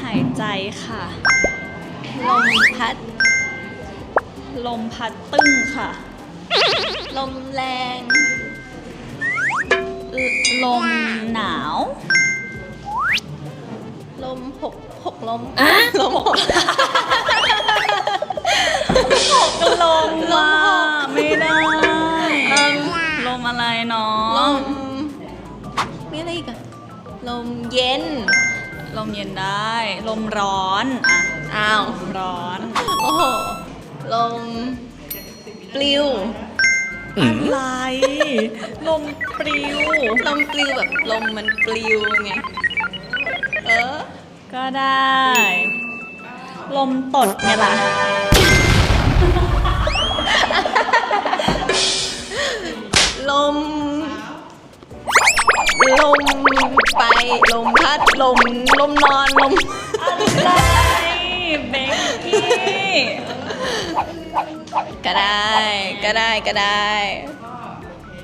หายใจค่ะ ลมพัด ลมพัดตึ้งค่ะ ลมแรงลลมหนาว ลมหกหกลมลมหกลมว่าไม่ได้ ลมอะไรเนาละมมีอะไรอีกอะลมเย็น ลมเย็นได้ ลมร้อนอะอ้าวลมร้อน โอ้โห ลมปลิวอะไร ลมปลิว ลมปลิวแบบลมมันปลิวไง เออ ก็ได้ ลมตดไงล่ะ ลม ลมไป ลมพัดลมลมนอนลมอะไรเบกกี้ก็ได้ก็ได้ก็ได้